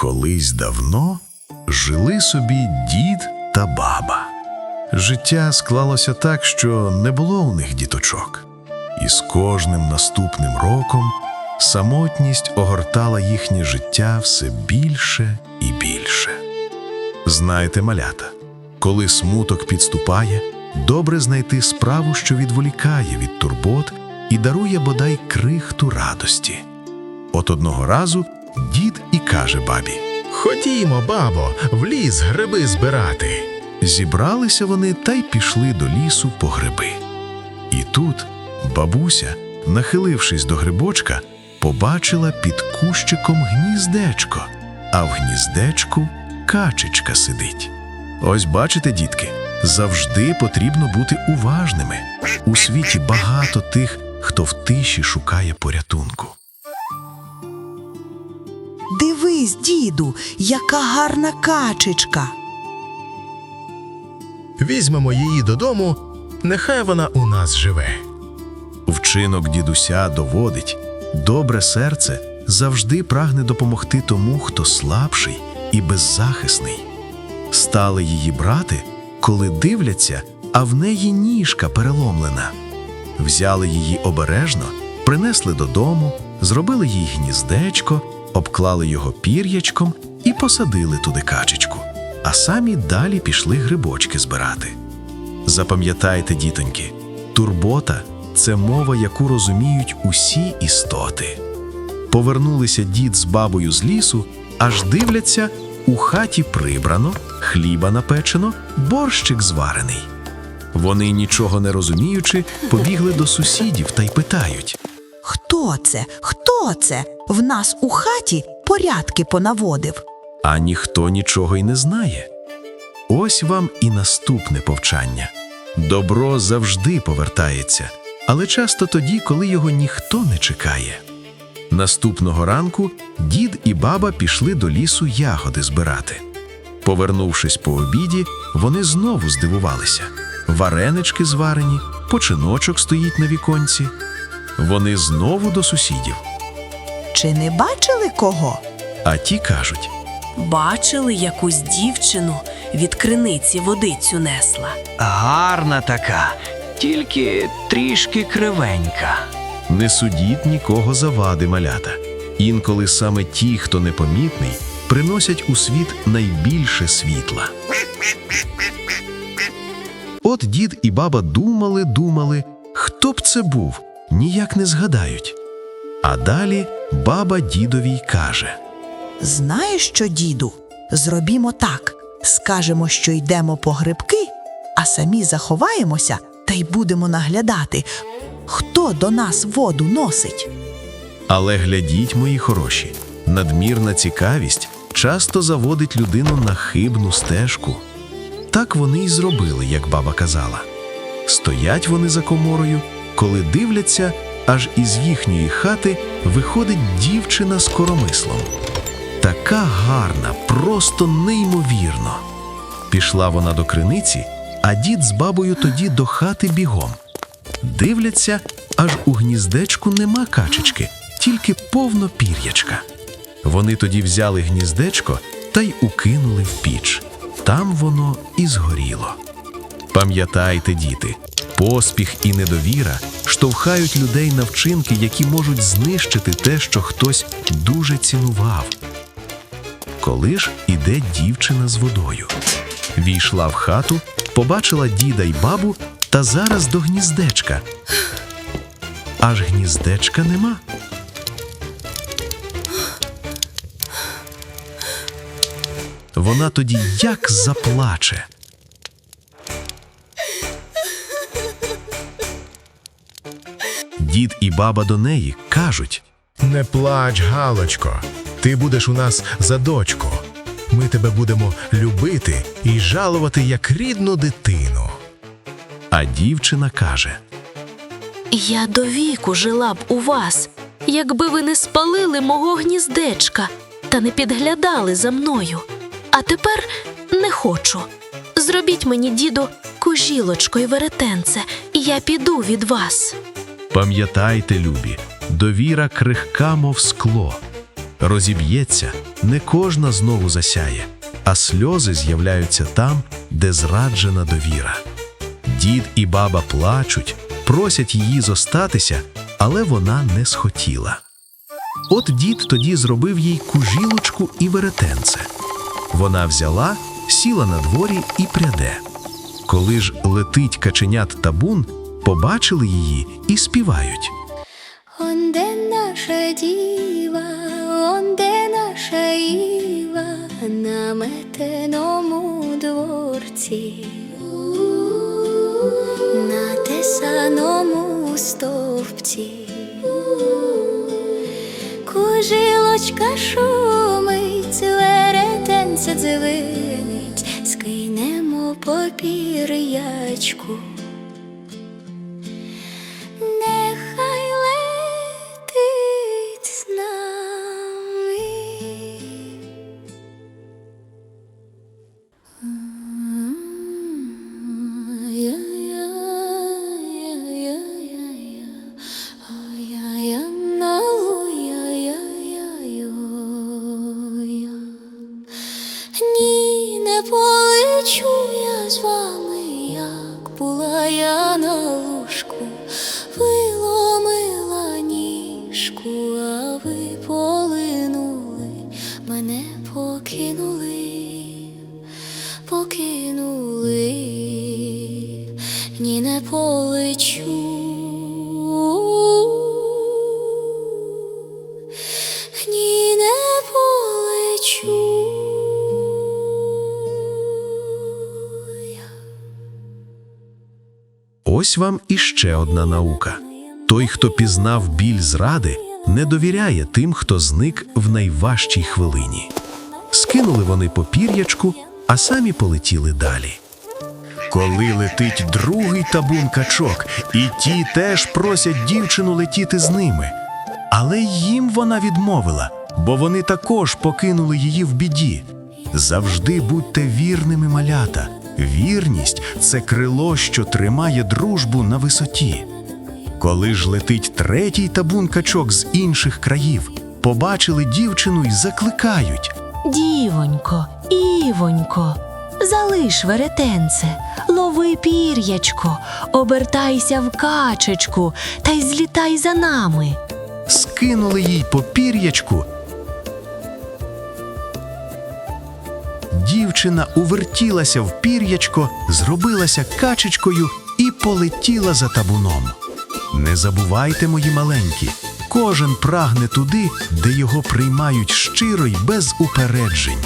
Колись давно жили собі дід та баба. Життя склалося так, що не було у них діточок. І з кожним наступним роком самотність огортала їхнє життя все більше і більше. Знаєте, малята, коли смуток підступає, добре знайти справу, що відволікає від турбот і дарує бодай крихту радості. От одного разу дід каже бабі: Ходімо, бабо, в ліс гриби збирати. Зібралися вони та й пішли до лісу по гриби. І тут бабуся, нахилившись до грибочка, побачила під кущиком гніздечко, а в гніздечку качечка сидить. Ось бачите, дітки, завжди потрібно бути уважними. У світі багато тих, хто в тиші шукає порятунку. Дивись, діду, яка гарна качечка. Візьмемо її додому, нехай вона у нас живе. Вчинок дідуся доводить, добре серце завжди прагне допомогти тому, хто слабший і беззахисний. Стали її брати, коли дивляться, а в неї ніжка переломлена. Взяли її обережно, принесли додому, зробили їй гніздечко, обклали його пір'ячком і посадили туди качечку, а самі далі пішли грибочки збирати. Запам'ятайте, дітоньки, турбота це мова, яку розуміють усі істоти. Повернулися дід з бабою з лісу, аж дивляться, у хаті прибрано, хліба напечено, борщик зварений. Вони, нічого не розуміючи, побігли до сусідів та й питають. Хто це? Хто це? В нас у хаті порядки понаводив. а ніхто нічого й не знає. Ось вам і наступне повчання: добро завжди повертається, але часто тоді, коли його ніхто не чекає. Наступного ранку дід і баба пішли до лісу ягоди збирати. Повернувшись по обіді, вони знову здивувалися. Варенички зварені, починочок стоїть на віконці. Вони знову до сусідів, Чи не бачили кого? а ті кажуть. Бачили якусь дівчину від криниці водицю несла. Гарна така, тільки трішки кривенька. Не судіть нікого за вади малята. Інколи саме ті, хто непомітний, приносять у світ найбільше світла. От дід і баба думали, думали, хто б це був, ніяк не згадають. А далі баба дідові каже: Знаєш що, діду? Зробімо так: скажемо, що йдемо по грибки, а самі заховаємося та й будемо наглядати, хто до нас воду носить. Але глядіть, мої хороші, надмірна цікавість часто заводить людину на хибну стежку. Так вони й зробили, як баба казала. Стоять вони за коморою, коли дивляться, аж із їхньої хати виходить дівчина з коромислом. Така гарна, просто неймовірно. Пішла вона до криниці, а дід з бабою тоді до хати бігом. Дивляться, аж у гніздечку нема качечки, тільки повно пір'ячка. Вони тоді взяли гніздечко та й укинули в піч. Там воно і згоріло. Пам'ятайте, діти, поспіх і недовіра штовхають людей на вчинки, які можуть знищити те, що хтось дуже цінував. Коли ж іде дівчина з водою. Війшла в хату, побачила діда й бабу та зараз до гніздечка. Аж гніздечка нема. Вона тоді як заплаче. Дід і баба до неї кажуть. Не плач, Галочко, ти будеш у нас за дочку. Ми тебе будемо любити і жалувати як рідну дитину. А дівчина каже: Я до віку жила б у вас, якби ви не спалили мого гніздечка та не підглядали за мною. А тепер не хочу. Зробіть мені, діду, кожілочко й веретенце, і я піду від вас. Пам'ятайте, любі, довіра крихка, мов скло, розіб'ється, не кожна знову засяє, а сльози з'являються там, де зраджена довіра. Дід і баба плачуть, просять її зостатися, але вона не схотіла. От дід тоді зробив їй кужілочку і веретенце. Вона взяла, сіла на дворі і пряде. Коли ж летить каченят табун, побачили її і співають. Онде наша діва, онде наша Іва на метеному дворці, на тесаному стовпці. Кужилочка шумить, веретенце дзвенить, скинемо попір'ячку. Полинули, мене покинули, покинули, ні, не полечу. Ні, не полечу. Ось вам іще одна наука. Той, хто пізнав біль зради, не довіряє тим, хто зник в найважчій хвилині. Скинули вони по пір'ячку, а самі полетіли далі. Коли летить другий табун качок, і ті теж просять дівчину летіти з ними. Але їм вона відмовила, бо вони також покинули її в біді. Завжди будьте вірними малята. Вірність це крило, що тримає дружбу на висоті. Коли ж летить третій табун качок з інших країв, побачили дівчину й закликають. Дівонько, Івонько, залиш веретенце, лови пір'ячко, обертайся в качечку та й злітай за нами. скинули їй по пір'ячку. Дівчина увертілася в пір'ячко, зробилася качечкою і полетіла за табуном. Не забувайте, мої маленькі, кожен прагне туди, де його приймають щиро й без упереджень.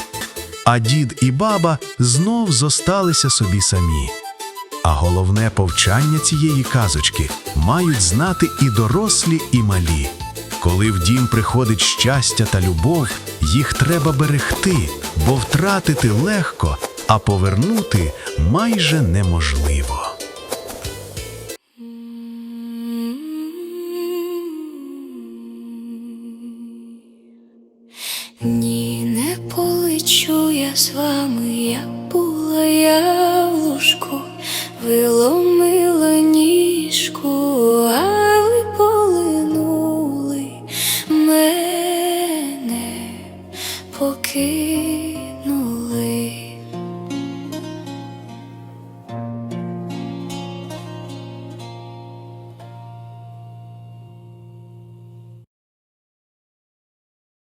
А дід і баба знов зосталися собі самі. А головне повчання цієї казочки мають знати і дорослі, і малі. Коли в дім приходить щастя та любов, їх треба берегти, бо втратити легко, а повернути майже неможливо. Полечу я з вами, як була я в лужку, виломила ніжку, а ви полинули мене покинули.